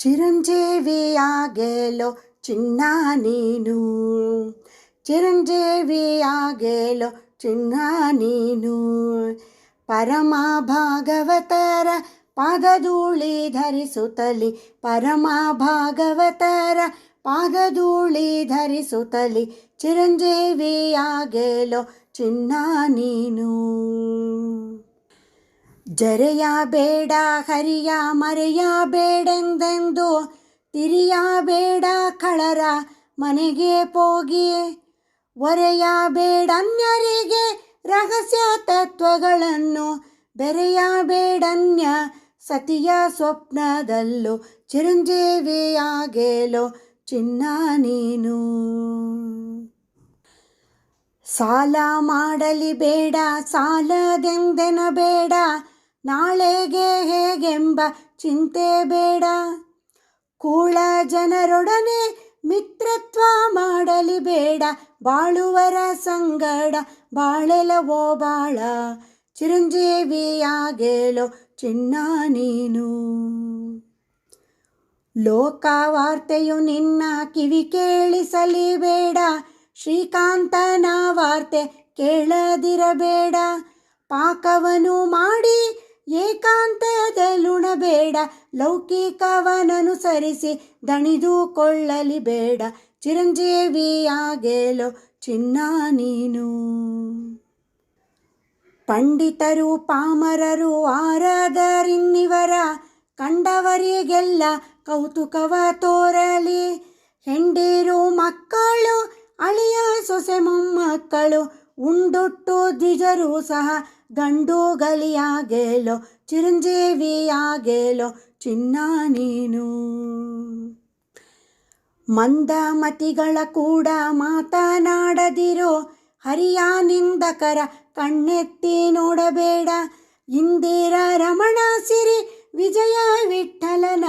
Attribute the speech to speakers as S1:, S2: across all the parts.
S1: ಚಿರಂಜೀವಿಯಾಗೆಲೋ ಚಿನ್ನ ನೀನು ಚಿರಂಜೀವಿಯಾಗೆಲೋ ಚಿನ್ನ ನೀನು ಪರಮ ಭಾಗವತರ ಪಾದಧೂಳಿ ಧರಿಸುತ್ತಲಿ ಪರಮ ಭಾಗವತರ ಪಾದಧೂಳಿ ಧರಿಸುತ್ತಲಿ ಚಿರಂಜೀವಿಯಾಗೆಲೋ ಚಿನ್ನ ನೀನು ಜರೆಯ ಬೇಡ ಹರಿಯ ಮರೆಯ ಬೇಡೆಂದೆಂದು ತಿರಿಯ ಬೇಡ ಕಳರ ಮನೆಗೆ ಹೋಗಿ ಒರೆಯ ಬೇಡನ್ಯರಿಗೆ ರಹಸ್ಯ ತತ್ವಗಳನ್ನು ಬೆರೆಯ ಬೇಡನ್ಯ ಸತಿಯ ಸ್ವಪ್ನದಲ್ಲೂ ಚಿರಂಜೀವಿಯಾಗೇಲೋ ಚಿನ್ನ ನೀನು. ಸಾಲ ಮಾಡಲಿ ಬೇಡ ಸಾಲದೆಂದೆನ ಬೇಡ ನಾಳೆಗೆ ಹೇಗೆಂಬ ಚಿಂತೆ ಬೇಡ. ಕೂಳ ಜನರೊಡನೆ ಮಿತ್ರತ್ವ ಮಾಡಲಿ ಬೇಡ. ಬಾಳುವರ ಸಂಗಡ ಬಾಳೆಲವೋ ಬಾಳ. ಚಿರಂಜೀವಿಯಾಗೇಲೋ ಚಿನ್ನ ನೀನು. ಲೋಕ ವಾರ್ತೆಯು ನಿನ್ನ ಕಿವಿ ಕೇಳಿಸಲಿ ಬೇಡ. ಶ್ರೀಕಾಂತನ ವಾರ್ತೆ ಕೇಳದಿರಬೇಡ. ಪಾಕವನು ಮಾಡಿ ಏಕಾಂತದಲ್ಲುಣಬೇಡ ಲೌಕಿಕವನನುಸರಿಸಿ ದಣಿದುಕೊಳ್ಳಲಿ ಬೇಡ. ಚಿರಂಜೀವಿಯಾಗೇಲೋ ಚಿನ್ನ ನೀನು. ಪಂಡಿತರು ಪಾಮರರು ಆರಾಧರಿನ್ನಿವರ ಕಂಡವರಿಗೆಲ್ಲ ಕೌತುಕವ ತೋರಲಿ. ಹೆಂಡಿರು ಮಕ್ಕಳು ಅಳಿಯ ಸೊಸೆ ಮೊಮ್ಮಕ್ಕಳು ಉಂಡುಟ್ಟು ದ್ವಿಜರು ಸಹ ಗಂಡು ಗಲಿಯಾಗೇಲೋ ಚಿರಂಜೀವಿಯಾಗೇಲೋ, ಚಿನ್ನ ನೀನು. ಮಂದಮತಿಗಳ ಕೂಡ ಮಾತನಾಡದಿರೋ ಹರಿಯ ನಿಂದಕರ ಕಣ್ಣೆತ್ತಿ ನೋಡಬೇಡ. ಇಂದಿರ ರಮಣ ಸಿರಿ ವಿಜಯ ವಿಠಲನ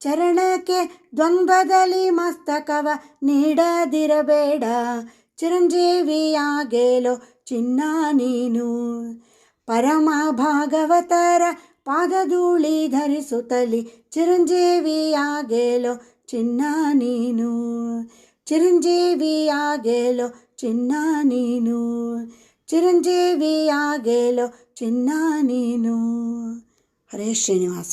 S1: ಚರಣಕ್ಕೆ ದ್ವಂದ್ವದಲ್ಲಿ ಮಸ್ತಕವ ನೀಡದಿರಬೇಡ. ಚಿರಂಜೀವಿಯಾಗೇಲೋ ಚಿನ್ನ ನೀನು ಪರಮ ಭಾಗವತರ ಪಾದಧೂಳಿ ಧರಿಸುತ್ತಲಿ ಚಿರಂಜೀವಿಯಾಗೇಲೋ ಚಿನ್ನ ನೀನು ಚಿರಂಜೀವಿಯಾಗೇಲೋ ಚಿನ್ನ ನೀನು ಚಿರಂಜೀವಿಯಾಗೇಲೋ ಚಿನ್ನ ನೀನು ಹರೇ ಶ್ರೀನಿವಾಸ